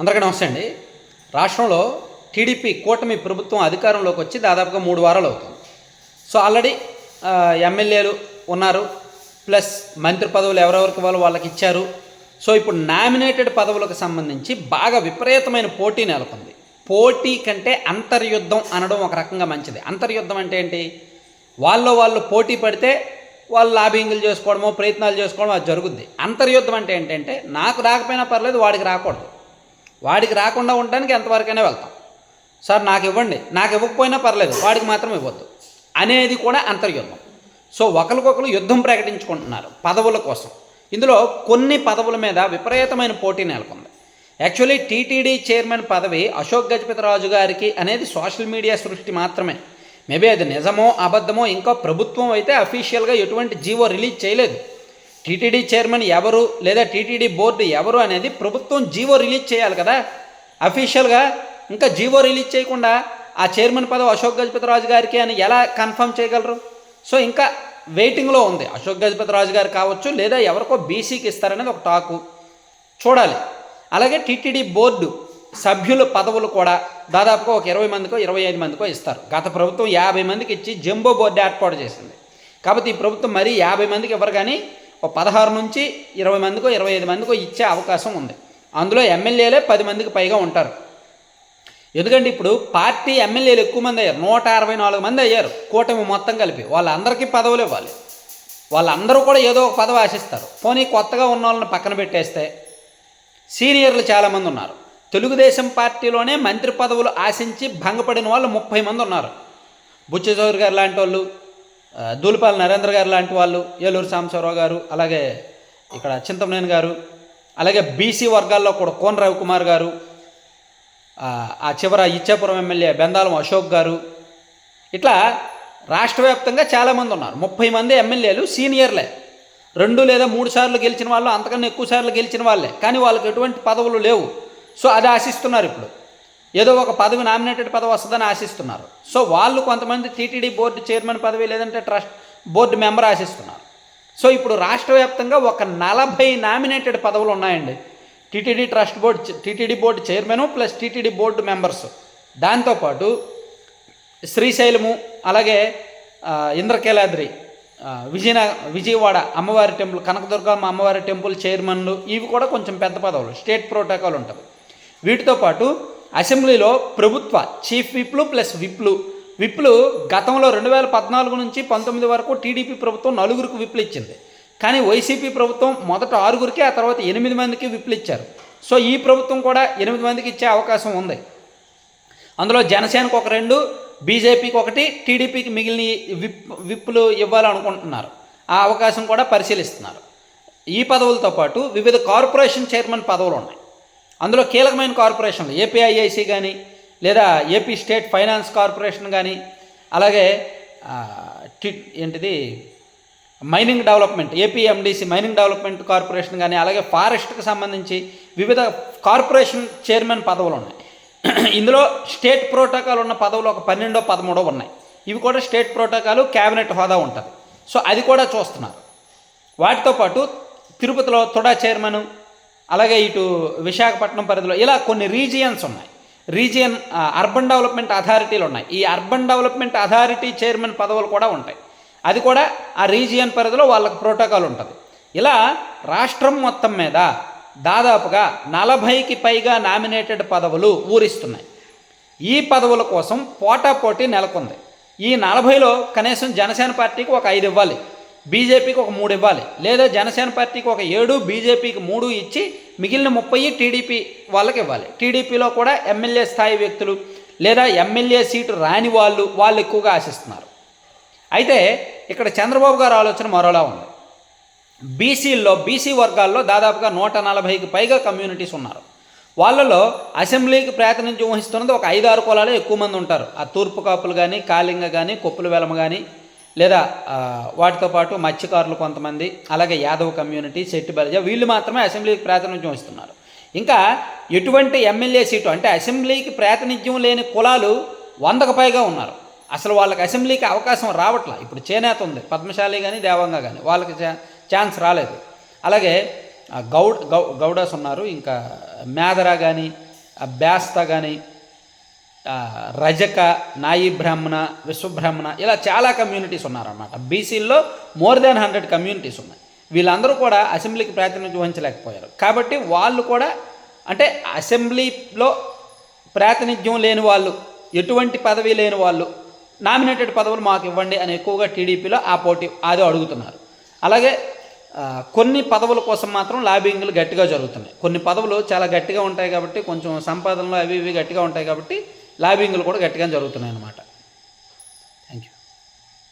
అందరికీ నమస్తే అండి. రాష్ట్రంలో టీడీపీ కూటమి ప్రభుత్వం అధికారంలోకి వచ్చి దాదాపుగా మూడు వారాలు అవుతుంది. సో ఆల్రెడీ ఎమ్మెల్యేలు ఉన్నారు ప్లస్ మంత్రి పదవులు ఎవరెవరికి వాళ్ళు వాళ్ళకి ఇచ్చారు. సో ఇప్పుడు నామినేటెడ్ పదవులకు సంబంధించి బాగా విపరీతమైన పోటీ నెలకొంది. పోటీ కంటే అంతర్యుద్ధం అనడం ఒక రకంగా మంచిది. అంతర్యుద్ధం అంటే ఏంటి? వాళ్ళు వాళ్ళు పోటీ పడితే వాళ్ళు లాబింగ్లు చేసుకోవడమో ప్రయత్నాలు చేసుకోవడమో అది జరుగుద్ది. అంతర్యుద్ధం అంటే ఏంటంటే నాకు రాకపోయినా పర్లేదు వాడికి రాకూడదు. వాడికి రాకుండా ఉండడానికి ఎంతవరకైనా వెళ్తాం. సార్ నాకు ఇవ్వండి. నాకు ఇవ్వకపోయినా పర్లేదు. వాడికి మాత్రం ఇవ్వద్దు. అనేది కూడా అంతర్యుద్ధం. సో ఒకరికొకరు యుద్ధం ప్రకటించుకుంటున్నారు పదవుల కోసం. ఇందులో కొన్ని పదవుల మీద విపరీతమైన పోటీ నెలకొంది. యాక్చువల్లీ టీటీడీ చైర్మన్ పదవి అశోక్ గజపతిరాజు గారికి అనేది సోషల్ మీడియా సృష్టి మాత్రమే. మేబీ అది నిజమో అబద్ధమో ఇంకా ప్రభుత్వం అయితే అఫీషియల్గా ఎటువంటి జీవో రిలీజ్ చేయలేదు. టీటీడీ చైర్మన్ ఎవరు లేదా టీటీడీ బోర్డు ఎవరు అనేది ప్రభుత్వం జీవో రిలీజ్ చేయాలి కదా. అఫీషియల్గా ఇంకా జీవో రిలీజ్ చేయకుండా ఆ చైర్మన్ పదవి అశోక్ గజపతిరాజు గారికి అని ఎలా కన్ఫర్మ్ చేయగలరు? సో ఇంకా వెయిటింగ్లో ఉంది. అశోక్ గజపతిరాజు గారు కావచ్చు లేదా ఎవరికో బీసీకి ఇస్తారనేది ఒక టాకు. చూడాలి. అలాగే టీటీడీ బోర్డు సభ్యుల పదవులు కూడా దాదాపుగా ఒక ఇరవై మందికో ఇరవై ఐదు మందికో ఇస్తారు. గత ప్రభుత్వం యాభై మందికి ఇచ్చి జంబో బోర్డు ఏర్పాటు చేసింది. కాబట్టి ఈ ప్రభుత్వం మరీ యాభై మందికి ఇవ్వరు కానీ ఒక పదహారు నుంచి ఇరవై మందికో ఇరవై ఐదు మందికో ఇచ్చే అవకాశం ఉంది. అందులో ఎమ్మెల్యేలే పది మందికి పైగా ఉంటారు. ఎందుకంటే ఇప్పుడు పార్టీ ఎమ్మెల్యేలు ఎక్కువ మంది అయ్యారు. నూట అరవై నాలుగు మంది అయ్యారు కూటమి మొత్తం కలిపి. వాళ్ళందరికీ పదవులు ఇవ్వాలి. వాళ్ళందరూ కూడా ఏదో ఒక పదవి ఆశిస్తారు. పోనీ కొత్తగా ఉన్న వాళ్ళని పక్కన పెట్టేస్తే సీనియర్లు చాలామంది ఉన్నారు. తెలుగుదేశం పార్టీలోనే మంత్రి పదవులు ఆశించి భంగపడిన వాళ్ళు ముప్పై మంది ఉన్నారు. బుచ్చ చౌదరి గారు లాంటి వాళ్ళు దూలిపాల్ నరేంద్ర గారు లాంటి వాళ్ళు ఏలూరు సాంబశివరావు గారు అలాగే ఇక్కడ చింతమనేని గారు అలాగే బీసీ వర్గాల్లో కూడా కోన రవికుమార్ గారు ఆ, ఆ చివర ఇచ్చాపురం ఎమ్మెల్యే బెందాలం అశోక్ గారు. ఇట్లా రాష్ట్ర వ్యాప్తంగా చాలామంది ఉన్నారు. ముప్పై మంది ఎమ్మెల్యేలు సీనియర్లే. రెండు లేదా మూడు సార్లు గెలిచిన వాళ్ళు అంతకన్నా ఎక్కువ సార్లు గెలిచిన వాళ్ళే. కానీ వాళ్ళకి ఎటువంటి పదవులు లేవు. సో అది ఆశిస్తున్నారు ఇప్పుడు. ఏదో ఒక పదవి నామినేటెడ్ పదవి వస్తుందని ఆశిస్తున్నారు. సో వాళ్ళు కొంతమంది టీటీడీ బోర్డు చైర్మన్ పదవి లేదంటే ట్రస్ట్ బోర్డు మెంబర్ ఆశిస్తున్నారు. సో ఇప్పుడు రాష్ట్ర వ్యాప్తంగా ఒక నలభై నామినేటెడ్ పదవులు ఉన్నాయండి. TTD trust board TTD board chairman plus TTD board members. దాంతోపాటు శ్రీశైలము అలాగే ఇంద్రకేలాద్రి ఇంద్రకీలాద్రి విజయన విజయవాడ అమ్మవారి టెంపుల్ కనకదుర్గమ్మ అమ్మవారి టెంపుల్ చైర్మన్లు ఇవి కూడా కొంచెం పెద్ద పదవులు స్టేట్ ప్రోటోకాల్ ఉంటుంది. వీటితో పాటు అసెంబ్లీలో ప్రభుత్వ చీఫ్ విప్లు ప్లస్ విప్లు. విప్లు గతంలో రెండు వేల పద్నాలుగు నుంచి పంతొమ్మిది వరకు టీడీపీ ప్రభుత్వం నలుగురికి విప్లు ఇచ్చింది. కానీ వైసీపీ ప్రభుత్వం మొదట ఆరుగురికి ఆ తర్వాత ఎనిమిది మందికి విప్లు ఇచ్చారు. సో ఈ ప్రభుత్వం కూడా ఎనిమిది మందికి ఇచ్చే అవకాశం ఉంది. అందులో జనసేనకు ఒక రెండు బీజేపీకి ఒకటి టీడీపీకి మిగిలిన విప్ విప్పులు ఇవ్వాలనుకుంటున్నారు. ఆ అవకాశం కూడా పరిశీలిస్తున్నారు. ఈ పదవులతో పాటు వివిధ కార్పొరేషన్ చైర్మన్ పదవులు ఉన్నాయి. అందులో కీలకమైన కార్పొరేషన్లు ఏపీఐఐసి కానీ లేదా ఏపీ స్టేట్ ఫైనాన్స్ కార్పొరేషన్ కానీ అలాగే ఏంటిది mining development APMDC mining development corporation కానీ అలాగే ఫారెస్ట్కి సంబంధించి వివిధ కార్పొరేషన్ చైర్మన్ పదవులు ఉన్నాయి ఇందులో స్టేట్ ప్రోటోకాల్ ఉన్న పదవులు ఒక పన్నెండో పదమూడో ఉన్నాయి. ఇవి కూడా స్టేట్ ప్రోటోకాల్ క్యాబినెట్ హోదా ఉంటుంది. సో అది కూడా చూస్తున్నారు. వాటితో పాటు తిరుపతిలో తుడా చైర్మన్ అలాగే ఇటు విశాఖపట్నం పరిధిలో ఇలా కొన్ని రీజియన్స్ ఉన్నాయి. రీజియన్ అర్బన్ డెవలప్మెంట్ అథారిటీలు ఉన్నాయి. ఈ అర్బన్ డెవలప్మెంట్ అథారిటీ చైర్మన్ పదవులు కూడా ఉంటాయి. అది కూడా ఆ రీజియన్ పరిధిలో వాళ్ళకి ప్రోటోకాల్ ఉంటుంది. ఇలా రాష్ట్రం మొత్తం మీద దాదాపుగా నలభైకి పైగా నామినేటెడ్ పదవులు ఊరిస్తున్నాయి. ఈ పదవుల కోసం పోటాపోటీ నెలకొంది. ఈ నలభైలో కనీసం జనసేన పార్టీకి ఒక ఐదు ఇవ్వాలి. బీజేపీకి ఒక మూడు ఇవ్వాలి. లేదా జనసేన పార్టీకి ఒక ఏడు బీజేపీకి మూడు ఇచ్చి మిగిలిన ముప్పై టీడీపీ వాళ్ళకి ఇవ్వాలి. టీడీపీలో కూడా ఎమ్మెల్యే స్థాయి వ్యక్తులు లేదా ఎమ్మెల్యే సీటు రాని వాళ్ళు వాళ్ళు ఎక్కువగా ఆశిస్తున్నారు. అయితే ఇక్కడ చంద్రబాబు గారు ఆలోచన మరోలా ఉంది. బీసీల్లో బీసీ వర్గాల్లో దాదాపుగా నూట నలభైకి పైగా కమ్యూనిటీస్ ఉన్నారు. వాళ్ళలో అసెంబ్లీకి ప్రాతినిధ్యం వహిస్తున్నది ఒక ఐదారు కులాలే ఎక్కువ మంది ఉంటారు. ఆ తూర్పు కాపులు కానీ కాళింగ కానీ కొప్పుల వెలమ కానీ లేదా వాటితో పాటు మత్స్యకారులు కొంతమంది అలాగే యాదవ్ కమ్యూనిటీ శెట్టి బలిజ వీళ్ళు మాత్రమే అసెంబ్లీకి ప్రాతినిధ్యం ఇస్తున్నారు ఇంకా ఎటువంటి ఎమ్మెల్యే సీటు అంటే అసెంబ్లీకి ప్రాతినిధ్యం లేని కులాలు వందకు పైగా ఉన్నారు. అసలు వాళ్ళకి అసెంబ్లీకి అవకాశం రావట్లా? ఇప్పుడు చేనేత ఉంది పద్మశాలి కానీ దేవంగా కానీ వాళ్ళకి ఛాన్స్ రాలేదు. అలాగే గౌడ్ గౌ గౌడాస్ ఉన్నారు ఇంకా మేదరా కానీ బ్యాస్త కానీ రజక నాయి బ్రాహ్మణ విశ్వబ్రాహ్మణ ఇలా చాలా కమ్యూనిటీస్ ఉన్నారన్నమాట. బీసీల్లో మోర్ దాన్ హండ్రెడ్ కమ్యూనిటీస్ ఉన్నాయి. వీళ్ళందరూ కూడా అసెంబ్లీకి ప్రాతినిధ్యం వహించలేకపోయారు. కాబట్టి వాళ్ళు కూడా అంటే అసెంబ్లీలో ప్రాతినిధ్యం లేని వాళ్ళు ఎటువంటి పదవి లేని వాళ్ళు నామినేటెడ్ పదవులు మాకు ఇవ్వండి అని ఎక్కువగా టీడీపీలో ఆ పోటీ అది అడుగుతున్నారు. అలాగే కొన్ని పదవుల కోసం మాత్రం లాబింగ్లు గట్టిగా జరుగుతున్నాయి. కొన్ని పదవులు చాలా గట్టిగా ఉంటాయి కాబట్టి కొంచెం సంపాదనలు అవి ఇవి గట్టిగా ఉంటాయి కాబట్టి లాబింగ్లు కూడా గట్టిగా జరుగుతున్నాయి అన్నమాట